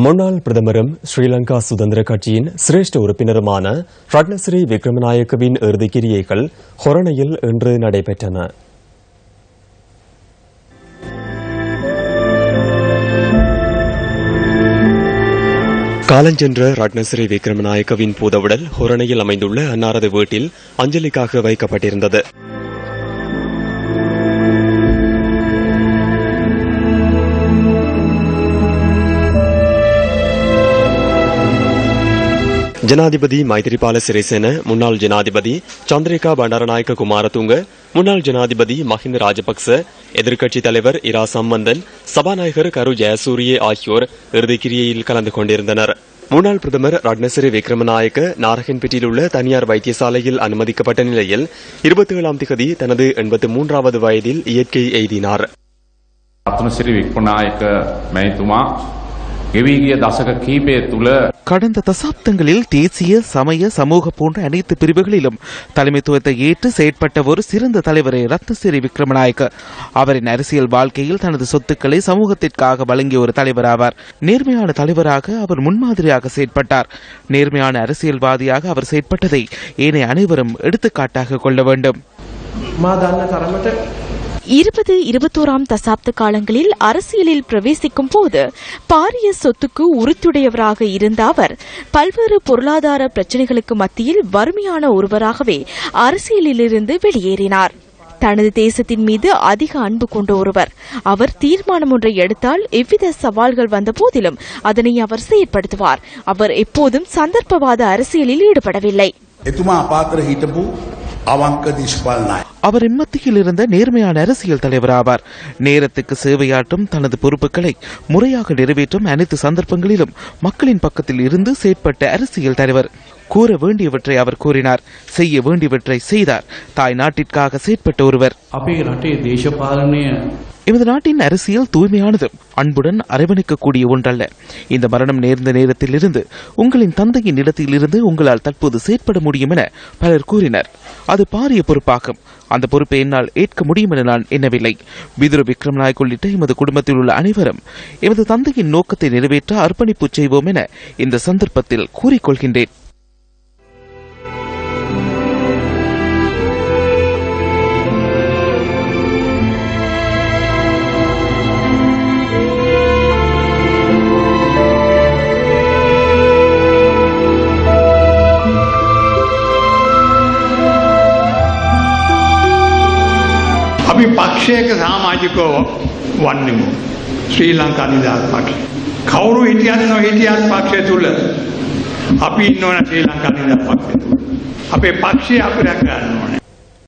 முன்னாள் பிரதமரும் ஸ்ரீலங்கா சுதந்திர கட்சியின் சிரேஷ்ட உறுப்பினருமான ரட்னஸ்ரீ விக்ரமநாயக்கவின் இறுதிக்கிரியைகள் ஹொரணையில் இன்று நடைபெற்றன. காலஞ்சென்ற ரட்னஸ்ரீ விக்ரமநாயக்கவின் பூதவுடல் ஹொரணையில் அமைந்துள்ள அன்னாரது வீட்டில் அஞ்சலிக்காக வைக்கப்பட்டிருந்தது. ஜனாதிபதி மைத்திரிபால சிறிசேன முன்னாள் ஜனாதிபதி சந்திரிகா பண்டாரநாயக்க குமாரதுங்க முன்னாள் ஜனாதிபதி மஹிந்த ராஜபக்ச எதிர்க்கட்சித் தலைவர் இரா சம்பந்தன் சபாநாயகர் கரு ஜெயசூரிய ஆகியோர் இறுதிக்கிரியையில் கலந்து கொண்டிருந்தனர். முன்னாள் பிரதமர் ரட்னசிறி விக்ரமநாயக்க நாரகன்பேட்டில் உள்ள தனியார் வைத்தியசாலையில் அனுமதிக்கப்பட்ட நிலையில் இருபத்தி ஏழாம் திகதி தனது எண்பத்தி மூன்றாவது வயதில் இயற்கை எய்தினார். ரத்னசிறி விக்ரமநாயக்க மைத்துமா ගෙවී ගිය දශක කීපය තුළ கடந்த தசாப்தங்களில் தேசிய சமய சமூக போன்ற அனைத்து பிரிவுகளிலும் தலைமைத்துவத்தை ஏற்று செயற்பட்ட ஒரு சிறந்த தலைவரே ரத்னசிறி விக்ரமநாயக்க அவரின் அரசியல் வாழ்க்கையில் தனது சொத்துக்களை சமூகத்திற்காக வழங்கிய ஒரு தலைவர் ஆவார் நேர்மையான தலைவராக அவர் முன்மாதிரியாக செயற்பட்டார் நேர்மையான அரசியல்வாதியாக அவர் செயற்பட்டதை ஏனைய அனைவரும் எடுத்துக்காட்டாக கொள்ள வேண்டும் මා දන්න තරමට இருபது இருபத்தோராம் தசாப்த காலங்களில் அரசியலில் பிரவேசிக்கும் போது பாரிய சொத்துக்கு உறுத்துடையவராக இருந்த அவர் பல்வேறு பொருளாதார பிரச்சினைகளுக்கு மத்தியில் வறுமையான ஒருவராகவே அரசியலிலிருந்து வெளியேறினார். தனது தேசத்தின் மீது அதிக அன்பு கொண்ட ஒருவர். அவர் தீர்மானம் ஒன்றை எடுத்தால் எவ்வித சவால்கள் வந்த போதிலும் அதனை அவர் செயற்படுத்துவார். அவர் எப்போதும் சந்தர்ப்பவாத அரசியலில் ஈடுபடவில்லை. அவர் இம்மத்தியில் இருந்த நேர்மையான அரசியல் தலைவர் ஆவார் நேரத்துக்கு சேவையாற்றும் தனது பொறுப்புகளை முறையாக நிறைவேற்றும் அனைத்து சந்தர்ப்பங்களிலும் மக்களின் பக்கத்தில் இருந்து செயற்பட்ட அரசியல் தலைவர். கூற வேண்டியவற்றை அவர் கூறினார். செய்ய வேண்டியவற்றை செய்தார். தாய் நாட்டிற்காக செயற்பட்ட ஒருவர். எமது நாட்டின் அரசியல் தூய்மையானதும் அன்புடன் அரவணைக்கக்கூடிய ஒன்றல்ல. இந்த மரணம் நேர்ந்த நேரத்தில் இருந்து உங்களின் தந்தையின் இடத்திலிருந்து உங்களால் தற்போது செயற்பட முடியும் என பலர் கூறினர். அது பாரிய பொறுப்பாகும். அந்த பொறுப்பை என்னால் ஏற்க முடியும் என நான் எண்ணவில்லை. விதுர விக்ரம் நாயக் உள்ளிட்ட எமது குடும்பத்தில் உள்ள அனைவரும் எமது தந்தையின் நோக்கத்தை நிறைவேற்ற அர்ப்பணிப்பு செய்வோம் என இந்த சந்தர்ப்பத்தில் கூறிக்கொள்கின்றேன். අපි පක්ෂයක සාමාජිකෝ වන්නෙමු ශ්‍රී ලංකා නිදහස් පක්ෂ. කවුරු හිටියත් නොහිටියත් පක්ෂය තුළ අපි ඉන්නවන ශ්‍රී ලංකා නිදහස් පක්ෂය තුළ. අපේ පක්ෂය අපි රැක ගන්න ඕනේ.